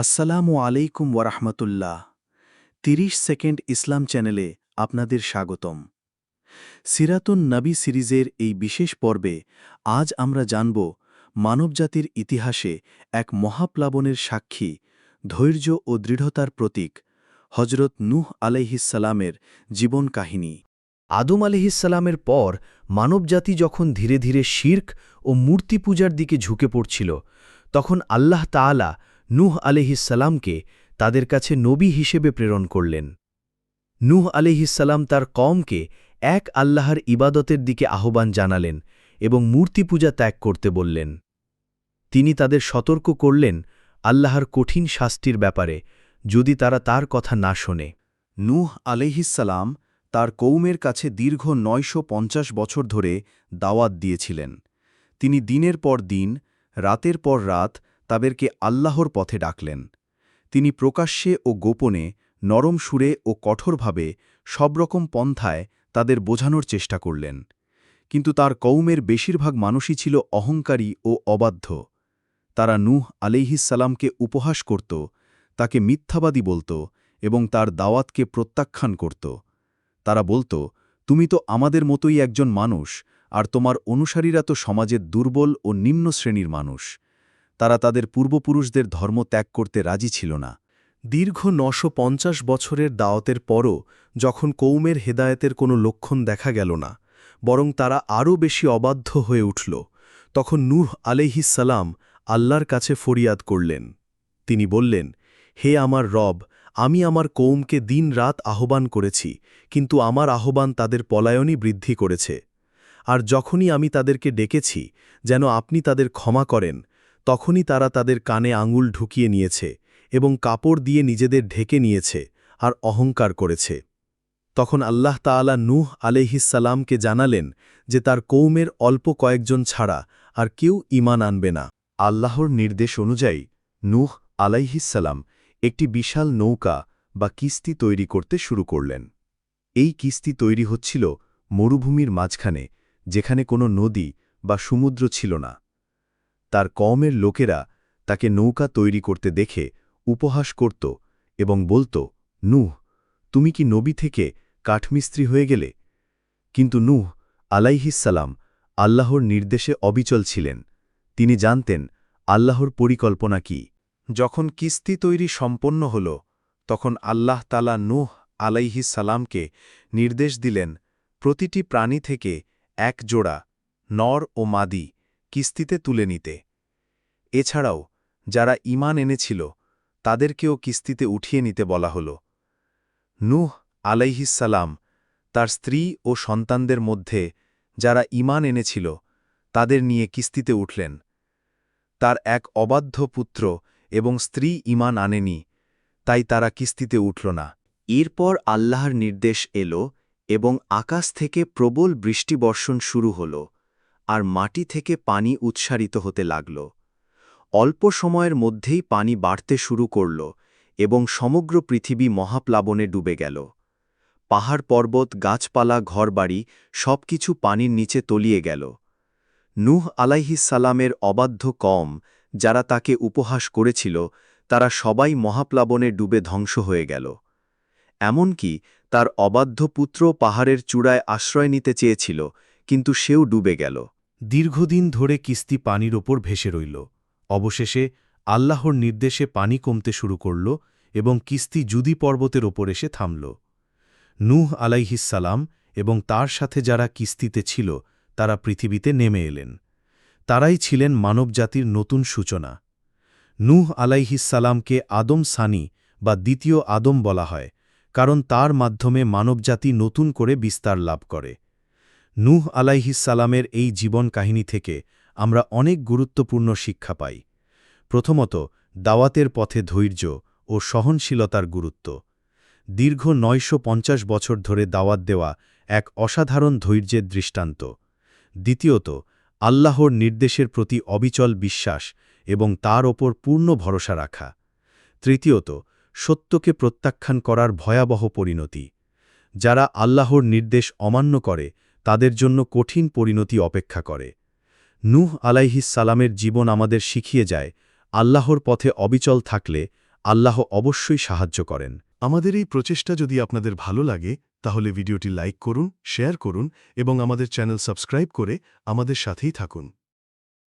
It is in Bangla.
আসসালামু আলাইকুম ওয়ারাহমাতুল্লাহ। তিরিশ সেকেন্ড ইসলাম চ্যানেলে আপনাদের স্বাগতম। সিরাতুন নবী সিরিজের এই বিশেষ পর্বে আজ আমরা জানব মানবজাতির ইতিহাসে এক মহাপ্লাবনের সাক্ষী, ধৈর্য ও দৃঢ়তার প্রতীক হজরত নূহ আলাইহিসালামের জীবন কাহিনী। আদম আলিহিসাল্লামের পর মানবজাতি যখন ধীরে ধীরে শির্ক ও মূর্তি পূজার দিকে ঝুঁকে পড়ছিল, তখন আল্লাহ তাআলা নূহ আলিহিসাল্লামকে তাদের কাছে নবী হিসেবে প্রেরণ করলেন। নূহ আলিহিসাল্লাম তার কমকে এক আল্লাহর ইবাদতের দিকে আহ্বান জানালেন এবং মূর্তি পূজা ত্যাগ করতে বললেন। তিনি তাদের সতর্ক করলেন আল্লাহর কঠিন শাস্তির ব্যাপারে, যদি তারা তার কথা না শোনে। নূহ আলাইহিসালাম তার কৌমের কাছে দীর্ঘ নয়শো পঞ্চাশ বছর ধরে দাওয়াত দিয়েছিলেন। তিনি দিনের পর দিন, রাতের পর রাত তাদেরকে আল্লাহর পথে ডাকলেন। তিনি প্রকাশ্যে ও গোপনে, নরম সুরে ও কঠোরভাবে সব রকম পন্থায় তাদের বোঝানোর চেষ্টা করলেন। কিন্তু তার কৌমের বেশিরভাগ মানুষই ছিল অহংকারী ও অবাধ্য। তারা নূহ আলিহিসাল্লামকে উপহাস করত, তাকে মিথ্যাবাদী বলত এবং তার দাওয়াতকে প্রত্যাখ্যান করত। তারা বলত, তুমি তো আমাদের মতোই একজন মানুষ, আর তোমার অনুসারীরা তো সমাজের দুর্বল ও নিম্ন শ্রেণির মানুষ। তারা তাদের পূর্বপুরুষদের ধর্ম ত্যাগ করতে রাজি ছিল না। দীর্ঘ নশো পঞ্চাশ বছরের দাওয়াতের পরও যখন কৌমের হেদায়েতের কোনো লক্ষণ দেখা গেল না, বরং তারা আরও বেশি অবাধ্য হয়ে উঠল, তখন নূহ আলাইহিসালাম আল্লাহর কাছে ফরিয়াদ করলেন। তিনি বললেন, হে আমার রব, আমি আমার কৌমকে দিন রাত আহ্বান করেছি, কিন্তু আমার আহ্বান তাদের পলায়নই বৃদ্ধি করেছে। আর যখনই আমি তাদেরকে ডেকেছি, যেন আপনি তাদের ক্ষমা করেন তখনই তারা তাদের কানে আঙুল ঢুকিয়ে নিয়েছে এবং কাপড় দিয়ে নিজেদের ঢেকে নিয়েছে আর অহংকার করেছে। তখন আল্লাহ তাআলা নূহ আলাইহিসালামকে জানালেন যে তার কৌমের অল্প কয়েকজন ছাড়া আর কেউ ইমান আনবে না। আল্লাহর নির্দেশ অনুযায়ী নূহ আলাইহিসালাম একটি বিশাল নৌকা বা কিস্তি তৈরি করতে শুরু করলেন। এই কিস্তি তৈরি হচ্ছিল মরুভূমির মাঝখানে, যেখানে কোনো নদী বা সমুদ্র ছিল না। তার কমের লোকেরা তাকে নৌকা তৈরি করতে দেখে উপহাস করত এবং বলত, নুহ, তুমি কি নবী থেকে কাঠমিস্ত্রি হয়ে গেলে? কিন্তু নূহ আলাইহিসালাম আল্লাহর নির্দেশে অবিচল ছিলেন। তিনি জানতেন, আল্লাহর পরিকল্পনা কি? যখন কিস্তি তৈরি সম্পন্ন হল, তখন আল্লাহ তালা নূহ আলাইহিসালামকে নির্দেশ দিলেন, প্রতিটি প্রাণী থেকে এক জোড়া নর ও মাদি কিস্তিতে তুলে নিতে। এছাড়াও, যারা ইমান এনেছিল, তাদেরকেও কিস্তিতে উঠিয়ে নিতে বলা হল। নূহ আলাইহিসালাম তার স্ত্রী ও সন্তানদের মধ্যে যারা ইমান এনেছিল, তাদের নিয়ে কিস্তিতে উঠলেন। তার এক অবাধ্য পুত্র এবং স্ত্রী ইমান আনেনি, তাই তারা কিস্তিতে উঠল না। এরপর আল্লাহর নির্দেশ এল এবং আকাশ থেকে প্রবল বৃষ্টিবর্ষণ শুরু হল। আর মাটি থেকে পানি উৎসারিত হতে লাগল। অল্প সময়ের মধ্যেই পানি বাড়তে শুরু করল এবং সমগ্র পৃথিবী মহাপ্লাবনে ডুবে গেল। পাহাড় পর্বত, গাছপালা, ঘরবাড়ি সব কিছু পানির নিচে তলিয়ে গেল। নূহ আলাইহিসালামের অবাধ্য কম যারা তাকে উপহাস করেছিল, তারা সবাই মহাপ্লাবনে ডুবে ধ্বংস হয়ে গেল। এমনকি তার অবাধ্য পুত্র পাহাড়ের চূড়ায় আশ্রয় নিতে চেয়েছিল, কিন্তু সেও ডুবে গেল। দীর্ঘদিন ধরে কিস্তি পানির ওপর ভেসে রইল। অবশেষে আল্লাহর নির্দেশে পানি কমতে শুরু করল এবং কিস্তি জুদি পর্বতের ওপর এসে থামল। নূহ আলাইহিসালাম এবং তার সাথে যারা কিস্তিতে ছিল, তারা পৃথিবীতে নেমে এলেন। তারাই ছিলেন মানবজাতির নতুন সূচনা। নূহ আলাইহিসালামকে আদম সানি বা দ্বিতীয় আদম বলা হয়, কারণ তার মাধ্যমে মানবজাতি নতুন করে বিস্তার লাভ করে। নূহ আলাইহিসালামের এই জীবন কাহিনী থেকে আমরা অনেক গুরুত্বপূর্ণ শিক্ষা পাই। প্রথমত, দাওয়াতের পথে ধৈর্য ও সহনশীলতার গুরুত্ব। দীর্ঘ নয়শো পঞ্চাশ বছর ধরে দাওয়াত দেওয়া এক অসাধারণ ধৈর্যের দৃষ্টান্ত। দ্বিতীয়ত, আল্লাহর নির্দেশের প্রতি অবিচল বিশ্বাস এবং তার ওপর পূর্ণ ভরসা রাখা। তৃতীয়ত, সত্যকে প্রত্যাখ্যান করার ভয়াবহ পরিণতি। যারা আল্লাহর নির্দেশ অমান্য করে তাদের জন্য কঠিন পরিণতি অপেক্ষা করে। নূহ সালামের জীবন আমাদের শিখিয়ে যায়, আল্লাহর পথে অবিচল থাকলে আল্লাহ অবশ্যই সাহায্য করেন। আমাদের এই প্রচেষ্টা যদি আপনাদের ভালো লাগে, তাহলে ভিডিওটি লাইক করুন, শেয়ার করুন এবং আমাদের চ্যানেল সাবস্ক্রাইব করে আমাদের সাথেই থাকুন।